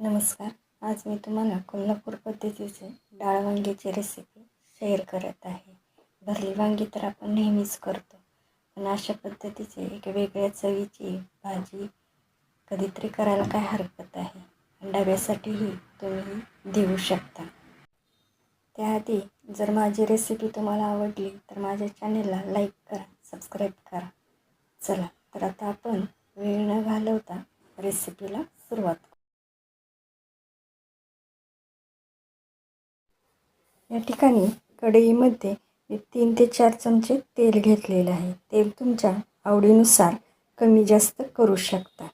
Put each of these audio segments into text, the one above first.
नमस्कार. आज मी तुम्हाला कोल्हापूर पद्धतीचे डाळ वांग्याची रेसिपी शेअर करत आहे. भरली वांगी तर आपण नेहमीच करतो. पण अशा पद्धतीचे एक वेगळ्या चवीची भाजी कधीतरी करायला काय हरकत आहे? डब्यासाठीही तुम्ही देऊ शकता. त्याआधी जर माझी रेसिपी तुम्हाला आवडली तर माझ्या चॅनेलला लाईक करा सबस्क्राईब करा. चला तर आता आपण वेळ न घालवता रेसिपीला सुरुवात या ठिकाणी कढईमध्ये मी तीन ते चार चमचे तेल घेतलेलं आहे. तेल तुमच्या आवडीनुसार कमी जास्त करू शकता.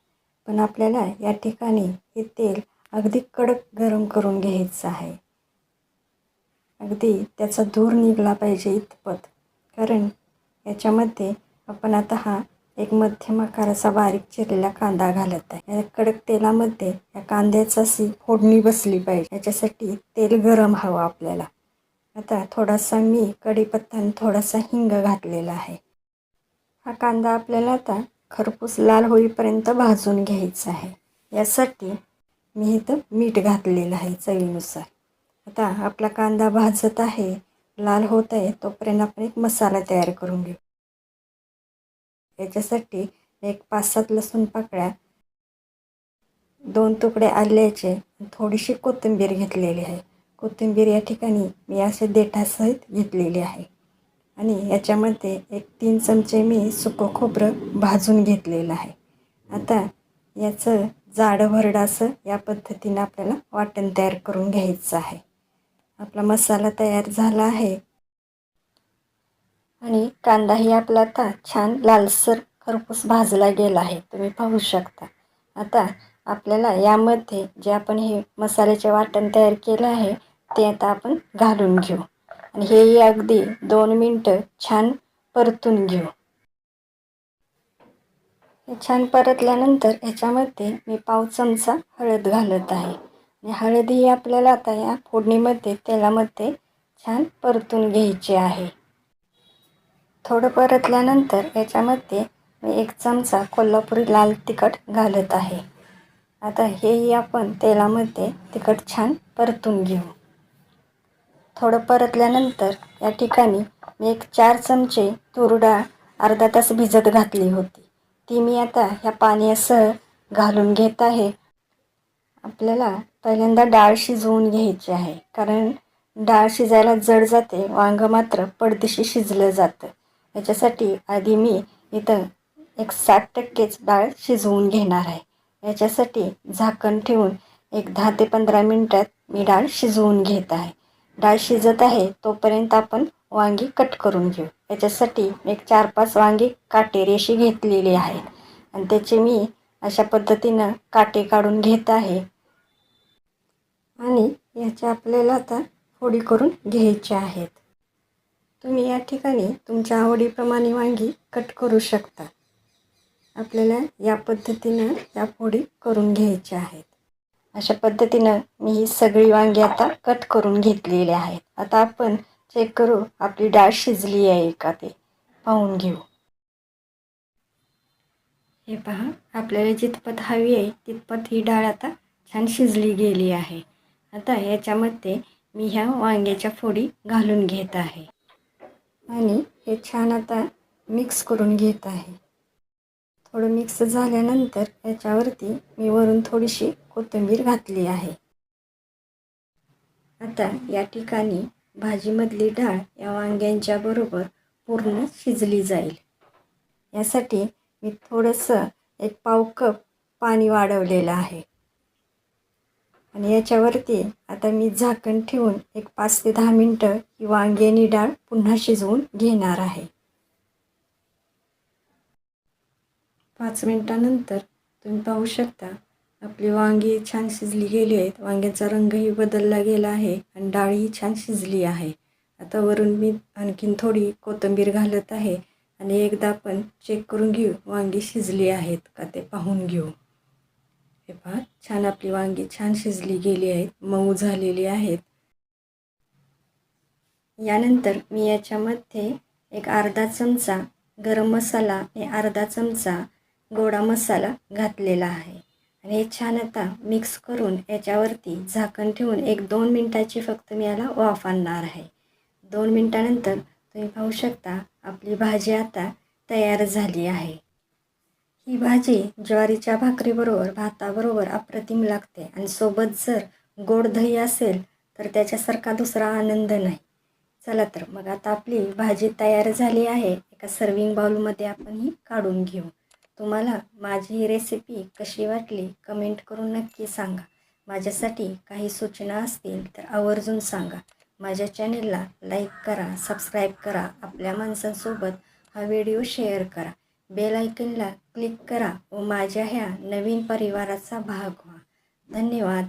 पण आपल्याला या ठिकाणी हे तेल अगदी कडक गरम करून घ्यायचं आहे. अगदी त्याचा धूर निघला पाहिजे इतपत. कारण याच्यामध्ये आपण आता हा एक मध्यम आकाराचा बारीक चिरलेला कांदा घालत आहे. या कडक तेलामध्ये या कांद्याचा सी फोडणी बसली पाहिजे. याच्यासाठी तेल गरम हवं आपल्याला. आता थोडासा मी कढीपत्ता आणि थोडासा हिंग घातलेला आहे. हा कांदा आपल्याला आता खरपूस लाल होईपर्यंत भाजून घ्यायचा आहे. यासाठी मी इथं मीठ घातलेलं आहे चवीनुसार. आता आपला कांदा भाजत आहे लाल होत आहे तोपर्यंत आपण एक मसाला तयार करून घेऊ. याच्यासाठी एक पाच सात लसूण पाकळ्या दोन तुकडे आल्याचे थोडीशी कोथिंबीर घेतलेली आहे. कोथिंबीर या ठिकाणी मी असे देठासहित घेतलेली आहे. आणि याच्यामध्ये एक तीन चमचे मी सुकं खोबरं भाजून घेतलेलं आहे. आता याचं जाडं भरडं असं या पद्धतीनं आपल्याला वाटण तयार करून घ्यायचं आहे. आपला मसाला तयार झाला आहे. आणि कांदाही आपला आता छान लालसर खरपूस भाजला गेला आहे. तुम्ही पाहू शकता. आता आपल्याला यामध्ये जे आपण हे मसाल्याचे वाटण तयार केलं आहे ते आता आपण घालून घेऊ. आणि हेही अगदी दोन मिनटं छान परतून घेऊ. हे छान परतल्यानंतर ह्याच्यामध्ये मी पाव चमचा हळद घालत आहे. आणि हळद ही आपल्याला आता या फोडणीमध्ये तेलामध्ये छान परतून घ्यायची आहे. थोडं परतल्यानंतर याच्यामध्ये मी एक चमचा कोल्हापुरी लाल तिखट घालत आहे. आता हेही आपण तेलामध्ये तिखट छान परतून घेऊ. थोडं परतल्यानंतर या ठिकाणी मी एक चार चमचे तूर डाळ अर्धा तास भिजत घातली होती. ती मी आता ह्या पाण्यासह घालून घेत आहे. आपल्याला पहिल्यांदा डाळ शिजवून घ्यायची आहे. कारण डाळ शिजायला जड जाते वांगं मात्र पडदिशी शिजलं जातं. याच्यासाठी आधी मी इथं एक साठ टक्केच डाळ शिजवून घेणार आहे. याच्यासाठी झाकण ठेवून एक दहा ते पंधरा मिनटात मी डाळ शिजवून घेत आहे. डाळ शिजत आहे तोपर्यंत आपण वांगी कट करून घेऊ. याच्यासाठी एक चार पाच वांगी काटेरी अशी घेतलेली आहेत. आणि त्याचे मी अशा पद्धतीनं काटे काढून घेत आहे. आणि याच्या आपल्याला आता फोडी करून घ्यायच्या आहेत. तुम्ही या ठिकाणी तुमच्या आवडीप्रमाणे वांगी कट करू शकता. आपल्याला या पद्धतीनं या फोडी करून घ्यायच्या आहेत. अशा पद्धतीनं मी ही सगळी वांगी आता कट करून घेतलेली आहेत. आता आपण चेक करू आपली डाळ शिजली आहे का ते पाहून घेऊ. हे पहा आपल्याला जितपत हवी आहे तितपत ही डाळ आता छान शिजली गेली आहे. आता याच्यामध्ये मी ह्या वांग्याच्या फोडी घालून घेत आहे. आणि हे छान आता मिक्स करून घेत आहे. थोडं मिक्स झाल्यानंतर याच्यावरती मी वरून थोडीशी कोथिंबीर घातली आहे. आता या ठिकाणी भाजीमधली डाळ या वांग्यांच्या बरोबर पूर्ण शिजली जाईल. यासाठी मी थोडंसं एक पाव कप पाणी वाढवलेलं आहे. आणि याच्यावरती आता मी झाकण ठेवून एक पाच ते दहा मिनटं ही वांग्यानी डाळ पुन्हा शिजवून घेणार आहे. पाच मिनटानंतर तुम्ही पाहू शकता. आपली वांगी छान शिजली गेली आहेत. वांग्याचा रंगही बदलला गेला आहे आणि डाळही छान शिजली आहे. आता वरून मी आणखीन थोडी कोथिंबीर घालत आहे आणि एकदा आपण चेक करून घेऊ वांगी शिजली आहेत का ते पाहून घेऊ. हे पहा छान आपली वांगी छान शिजली गेली आहेत. मऊ झालेली आहेत. यानंतर मी याच्यामध्ये एक अर्धा चमचा गरम मसाला आणि अर्धा चमचा गोडा मसाला घातलेला आहे. आणि हे छान आता मिक्स करून याच्यावरती झाकण ठेवून एक दोन मिनटाची फक्त मी याला वाफ आणणार आहे. दोन मिनटानंतर तुम्ही पाहू शकता आपली भाजी आता तयार झाली आहे. ही भाजी ज्वारीच्या भाकरीबरोबर भाताबरोबर अप्रतिम लागते आणि सोबत जर गोड दही असेल तर त्याच्यासारखा दुसरा आनंद नाही. चला तर मग आता आपली भाजी तयार झाली आहे. एका सर्विंग बाउलमध्ये आपण ही काढून घेऊ. तुम्हाला माझी ही रेसिपी कशी वाटली कमेंट करून नक्की सांगा. माझ्यासाठी काही सूचना असतील तर आवर्जून सांगा. माझ्या चॅनेलला लाईक करा सबस्क्राईब करा आपल्या माणसांसोबत हा व्हिडिओ शेअर करा. बेल आयकनला क्लिक करा व माझ्या ह्या नवीन परिवाराचा भाग व्हा. धन्यवाद.